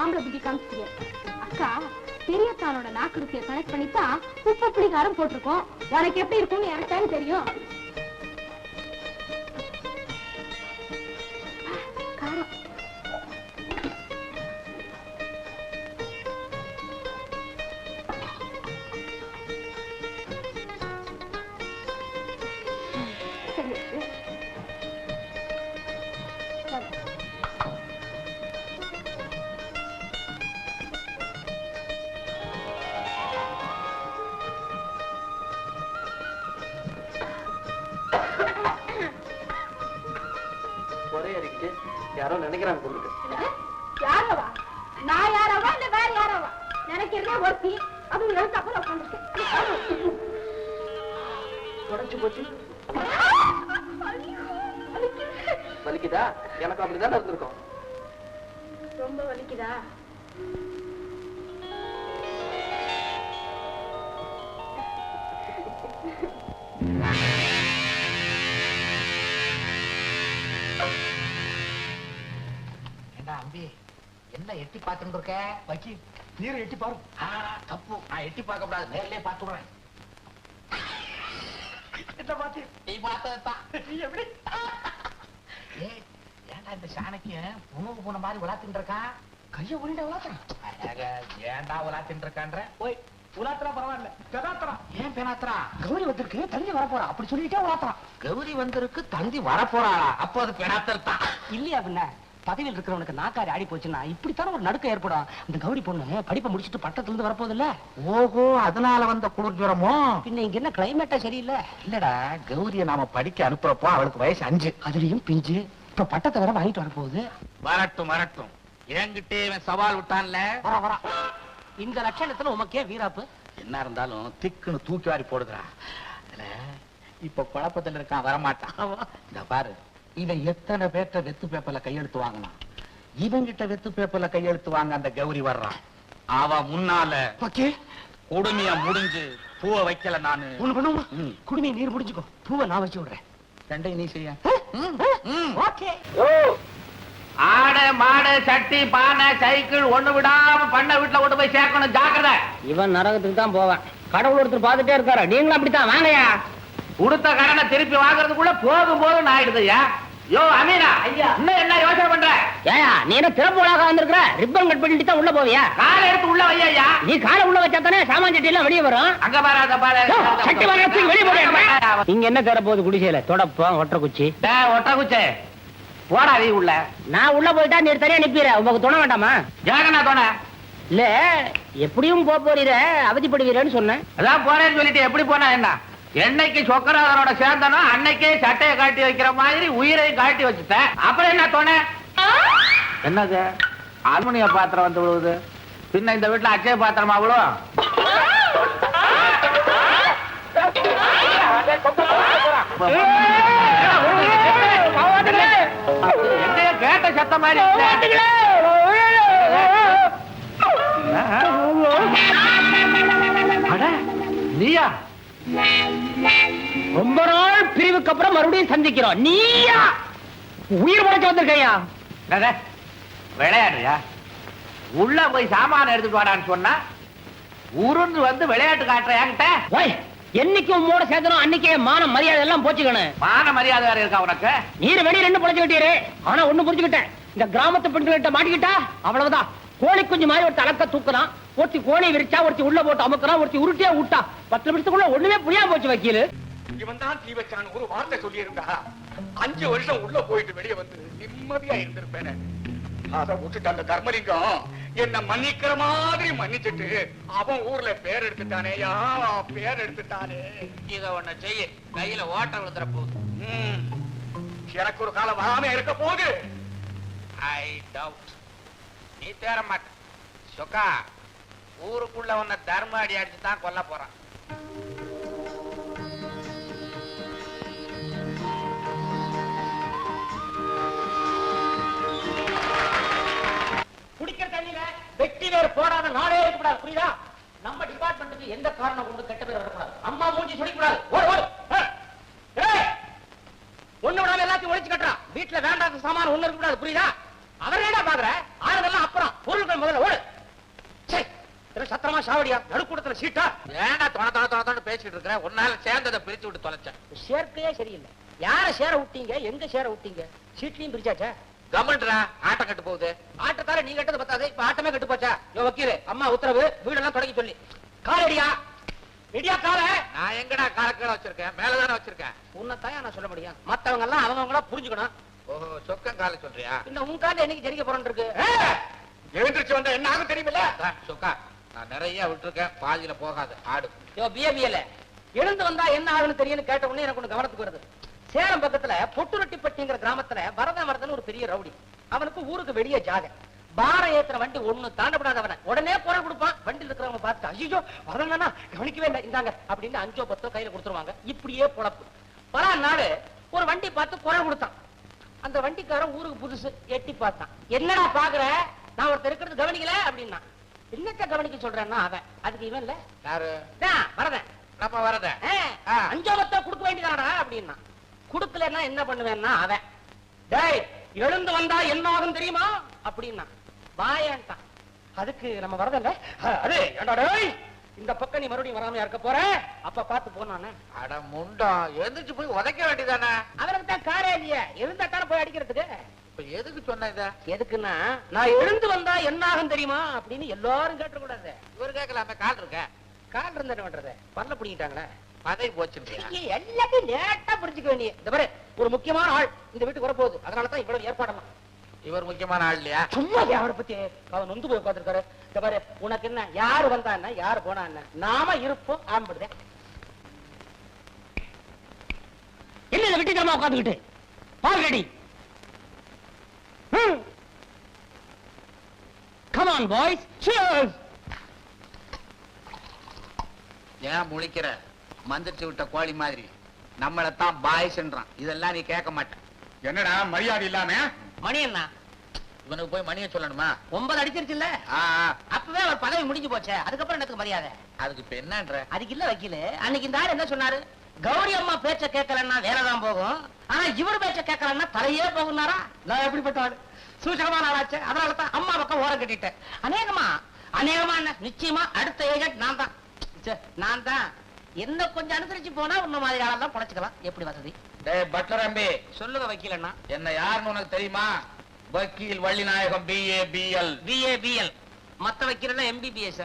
ஆம்பளை புத்தி காமிச்சிட்டீங்க அக்கா பெரியத்தானோட நாக்கு கனெக்ட் பண்ணித்தான் உப்பு புளிகாரம் போட்டிருக்கோம். உனக்கு எப்படி இருக்கும்னு எனக்கு தெரியும். யாரோ நினைக்கிறாங்க பொண்ணுக்கு? யாரவா? நான் யாரவா இல்ல வேற யாரவா? நினைக்கிறதே ஒருத்தி? அதுவும் எழுத்து அப்புறம் உட்காந்துருக்கேன் உடஞ்சு போச்சு. வலிக்குதா. எனக்கு அப்படிதான் இருந்திருக்கும். ரொம்ப வலிக்குதா? என்ன எட்டி பார்த்துட்டு இருக்க? வக்கி நீர் எட்டி பாரு. தப்பு. நான் எட்டி பார்க்க கூடாது நேர்லயே பார்த்துடுறேன் என்ன பாத்து நீ எப்படி? இந்த சாணக்கியன் உணவு போன மாதிரி விளாத்தின்னு இருக்கான் கைய உருண்ட விளாத்துறான் அழக, ஏன்டா விளாத்தின்னு இருக்கான்ற? ஓய் உலாத்துறா பரவாயில்ல. பெதாத்துறான் ஏன் பேனாத்துறான் கௌரி வந்திருக்கு தள்ளி வர போறா அப்படி சொல்லிட்டே உலாத்துறான். கௌரி வந்திருக்கு தந்தி வரப்போறாளா? அப்போ அது பெனாத்தல் தான். இல்லையா பின்ன? பதவியில் இருக்கிறவனுக்கு நாக்காரி ஆடி போச்சுன்னா இப்படித்தானே ஒரு நடுக்கம் ஏற்படும். இந்த கௌரி பொண்ணு படிப்பை முடிச்சிட்டு பட்டத்துல இருந்து வரப்போகுது இல்ல ஓஹோ அதனால வந்த குளிர் ஜுரமோ பின்ன இங்க என்ன கிளைமேட்டா சரியில்லை? இல்லடா கௌரிய நாம படிக்க அனுப்புறப்போ அவளுக்கு வயசு அஞ்சு. அதுலயும் பிஞ்சு. இப்ப பட்டத்தை வேற வாங்கிட்டு வரப்போகுது. வரட்டும் வரட்டும். என்கிட்டே இவன் சவால் விட்டான்ல? வர வர. இந்த லட்சணத்துல உமக்கே வீராப்பு. என்ன இருந்தாலும் திக்குன்னு தூக்கி வாரி போடுதுடா. இப்ப குழப்பத்துல இருக்கான் வரமாட்டான். இந்த பாரு. இவன் எத்தனை பேர்ட்ட வெத்து பேப்பர்ல கையெழுத்து வாங்கினான் இவங்கிட்ட வெத்து பேப்பர்ல கையெழுத்து வாங்க அந்த கௌரி வர்றான். அவ முன்னால ஓகே. கொடுமைய முடிஞ்சு பூவை வைக்கல நானு. ஒண்ணு பண்ணுவோமா. குடுமையை நீர் முடிஞ்சுக்கோ பூவை நான் வச்சு விடுறேன். ரெண்டையும் நீ செய்ய. ஓகே. ஆடு மாடு சட்டி பானை சைக்கிள் ஒண்ணு விடாம பண்ண வீட்டுல கொண்டு போய் சேர்க்கணும். ஜாக்கிரதை. இவன் நரகத்துக்கு தான் போவான். கடவுள் ஒருத்தர் பார்த்துட்டே இருக்காரு. நீங்களும் அப்படித்தான். வாங்கயா கொடுத்த கடனை திருப்பி வாங்குறதுக்குள்ள போதும் போதும் ஆயிடுதுயா யோ அமீனா. ஐயா. இன்னும் என்ன யோசனை பண்ற? ஏயா நீ என்ன திறப்பு விழாக வந்திருக்கிற? ரிப்பன் கட் பண்ணிட்டு தான் உள்ள போவியா? காலை எடுத்து உள்ள வையா நீ காலை உள்ள வச்சா தானே சாமான் சட்டி எல்லாம் வெளியே வரும்? அங்க பாரு அத பாரு. வெளியே என்ன தர போகுது குடிசையில? தொடப்பம் ஒற்றை குச்சி ஒட்ட குச்சே போடா நீ உள்ள. நான் உள்ள போயிட்டா நீ தனியா நிப்பிற உங்களுக்கு துணை வேண்டாமா? ஜாகனா தோண. இல்ல எப்படியும் போக போறீர அவதிப்படுவீரன்னு சொன்னேன். அதான் போறேன்னு சொல்லிட்டு எப்படி போனா என்ன? என்னைக்கு சொக்கராதரோட சேர்ந்தனோ அன்னைக்கே சட்டையை காட்டி வைக்கிற மாதிரி உயிரையும் காட்டி வச்சுட்டேன் அப்புறம் என்ன தோண என்னது அலுமினிய பாத்திரம் வந்து விழுவுது பின்ன இந்த வீட்டுல அச்சய பாத்திரமா அவ்வளோ கேட்ட சத்தம் மாதிரி பிரிவுக்கு அப்புறம் மறுபடியும் சந்திக்கிறோம். நீயா? உயிர் முளைச்சு வந்திருக்கையா? விளையாடுறியா? உள்ள போய் சாமான எடுத்துட்டு வாடான்னு சொன்னா உருண்டு வந்து விளையாட்டு காட்டுற என்கிட்ட? ஓய் என்னைக்கு உம்மோட சேர்ந்தனும் அன்னைக்கே மானம் மரியாதை எல்லாம் போச்சுக்கணும் மான மரியாதை வேற இருக்கா உனக்கு? நீர் வெளிய ரெண்டு பொழைச்சு விட்டீரு ஆனா ஒண்ணு புரிஞ்சுக்கிட்டேன். இந்த கிராமத்து பெண்கள்கிட்ட மாட்டிக்கிட்டா? அவ்வளவுதான் கோழி குஞ்சு மாதிரி ஒரு தலக்க தூக்குறான் ஒருத்தி கோழி விரிச்சா ஒருத்தி உள்ள போட்டு அமுக்குறான் ஒருத்தி உருட்டியா விட்டா பத்து நிமிஷத்துக்குள்ள ஒண்ணுமே புரியாம போச்சு வக்கீலு. இவன் தான் தீ வச்சான் ஒரு வார்த்தை சொல்லி இருந்தா அஞ்சு வருஷம் உள்ள போயிட்டு வெளியே வந்து நிம்மதியா இருந்திருப்பேனே. அத விட்டுட்டு அந்த தர்மலிங்கம் என்ன மன்னிக்கிற மாதிரி மன்னிச்சிட்டு அவன் ஊர்ல பேர் எடுத்துட்டானேயா பேர் எடுத்துட்டானே. இத ஒண்ணு செய்ய. கையில ஓட்ட விழுந்துற போகுது. எனக்கு ஒரு காலம் வராம இருக்க போகுது. ஐ டவுட் நீ தேர மாட்ட சொக்கா ஊருக்குள்ள உன்னை தர்ம அடி அடிச்சு தான் கொல்ல போறான். வெட்டி வேறு போடாத நாளே இருக்கக்கூடாது புரியுதா? நம்ம டிபார்ட்மெண்ட்டுக்கு எந்த காரணம் கொண்டு கெட்ட பேர் வரக்கூடாது? அம்மா மூஞ்சி சொல்லிக்கூடாது ஒண்ணு விடாம எல்லாத்தையும் ஒழிச்சு கட்டுறான் வீட்டுல வேண்டாத சாமான ஒண்ணு இருக்கக்கூடாது புரியுதா? அவர் என்ன பாக்குற? ஆறுதெல்லாம் அப்புறம். பொருள்கள் முதல்ல ஓடு. சரி சத்திரமா சாவடியா? நடுக்கூடத்துல சீட்டா? வேண்டாம் தொண தொண தொண தொண பேசிட்டு இருக்கிறேன் உன்னால சேர்ந்ததை பிரிச்சு விட்டு தொலைச்சேன். சேர்க்கையே சரியில்லை. யார சேர விட்டீங்க? எங்க சேர விட்டீங்க? சீட்லயும் பிரிச்சாச்சா? கமெண்ட்ரா ஆட்டம் கட்டு போகுது. ஆட்டத்தார நீ கட்டது பத்தாது இப்ப ஆட்டமே கட்டு போச்சா? யோ வக்கீலு அம்மா உத்தரவு வீடெல்லாம் தொடங்கி சொல்லி. காலடியா? ரெடியா கால? நான் எங்கடா காலக்கீழ வச்சிருக்கேன்? மேலதானே வச்சிருக்கேன்? உன்னத்தாயா நான் சொல்ல முடியும். மத்தவங்க எல்லாம் அவங்கவங்களா புரிஞ்சுக்கணும். ஓஹோ சொக்கம் கால சொல்றியா? இந்த உன் கால என்னைக்கு ஜெரிக்க போறோம்னு இருக்கு? எழுந்திருச்சு வந்தா என்ன ஆகும் தெரியுமில்ல? சொக்கா நான் நிறைய விட்டுருக்கேன். பாதியில போகாது ஆடு. யோ பிஏபிஎல் எழுந்து வந்தா என்ன ஆகுன்னு தெரியும்னு கேட்ட உடனே எனக்கு ஒண்ணு கவனத்துக்கு வருது. சேலம் பக்கத்துல பொட்டுரட்டிப்பட்டிங்கிற கிராமத்துல பரதமரதன் ஒரு பெரிய ரவுடி. அவனுக்கு ஊருக்கு வெளியே ஜாக பார ஏத்துற வண்டி ஒண்ணு தாண்டப்படாதவன. உடனே குரல் கொடுப்பான். வண்டியில் இருக்கிறவங்க பார்த்து ஐயோ வரலன்னா கவனிக்கவே இல்லை. இந்தாங்க அப்படின்னு அஞ்சோ பத்தோ கையில கொடுத்துருவாங்க. இப்படியே பொழப்பு. பல நாள் ஒரு வண்டி பார்த்து குரல் கொடுத்தான். அந்த வண்டிக்காரன் ஊருக்கு புதுசு எட்டி பார்த்தான். என்னடா பாக்குற நான் ஒருத்தர் இருக்கிறது கவனிக்கல? அப்படின்னா என்னத்த கவனிக்க சொல்றேன்னா அவன்? அதுக்கு இவன் இல்ல. யாரு? தான், வரதன். நம்ம வரத ஆ, அஞ்சாவத்தா கொடுக்க வேண்டியதானடா? அப்படின்னா குடுக்கலன்னா என்ன பண்ணுவேன்னா அவன். டேய் எழுந்து வந்தா என்ன ஆகும் தெரியுமா? அப்படின்னா வாயான்ட்டான் அதுக்கு நம்ம வரதல்ல அது ஏண்டா டேய் இந்த பக்கம் நீ மறுபடியும் வராம இருக்க போற? அப்ப பார்த்து போனானே அட முண்டம் எந்திரிச்சு போய் உதைக்க வேண்டியதானே? அவனுக்கு தான் காரே இல்லையே. இருந்தா தானே போய் அடிக்கிறதுக்கு. இப்ப எதுக்கு சொன்ன இத? எதுக்குன்னா நான் எழுந்து வந்தா என்ன ஆகும் தெரியுமா? அப்படின்னு எல்லாரும் கேட்டக்கூடாது இவர் கேட்கலாமே கால் இருக்க. கால் இருந்தா என்ன பண்றது? பல்ல பிடிக்கிட்டாங்களே பதவி ஐயே, எல்லாத்தையும் லேட்டா புரிஞ்சுக்க வேண்டிய இந்த பாரு ஒரு முக்கியமான ஆள் இந்த வீட்டுக்கு வரப்போகுது. அதனால தான் இவ்வளவு ஏற்பாடெல்லாம் இவர் முக்கியமான ஆள் இல்லையா? சும்மா அவரை பத்தி? அவன் நொந்து போய் உட்காந்துருக்காரு இந்த பாரு உனக்கு என்ன யாரு வந்தா என்ன யாரு போனா என்ன? நாம இருப்போம் ஆரம்பிடுதே என்ன இதை விட்டுக்காம உட்காந்துக்கிட்டு பாருடி கமான் பாய்ஸ் cheers. ஏன் முழிக்கிற? மந்திரிச்சு விட்ட கோழி மாதிரி. நம்மளைத்தான் பாய்ஸ்ன்றான். இதெல்லாம் நீ கேட்க மாட்டேன் என்னடா மரியாதை இல்லாம? மணி என்ன? இவனுக்கு போய் மணியை சொல்லணுமா? ஒன்பது அடிச்சிருச்சுல்ல? அப்பவே அவர் பதவி முடிஞ்சு போச்சே. அதுக்கப்புறம் எனக்கு மரியாதை? அதுக்கு இப்ப என்னன்ற? அதுக்கு இல்ல வக்கீலு. அன்னைக்கு இந்த ஆள் என்ன சொன்னாரு? கௌரி அம்மா பேச்ச கேட்கலன்னா வேலைதான் போகும். ஆனா இவர் பேச்ச கேட்கலன்னா தலையே போகும்னாரா? நான் எப்படிப்பட்ட ஆளு? சூசகமான ஆளாச்சு. அதனால தான் அம்மா பக்கம் ஓரம் கட்டிட்டேன். அநேகமா? அநேகமா என்ன? நிச்சயமா அடுத்த ஏஜென்ட் நான் தான். ச்சே, நான் தான். என்ன கொஞ்சம் அனுசரிச்சு போனா உன்ன மாதிரி ஆளெல்லாம் பொழைச்சுக்கலாம். எப்படி வசதி? டேய் பட்லர் அம்பி. சொல்லுங்க வக்கீலண்ணா. என்ன யாருன்னு உனக்கு தெரியுமா? வக்கீல் Vallinayagam BA BL BA BL மத்த வக்கீலன்னா எம்பிபிஎஸ்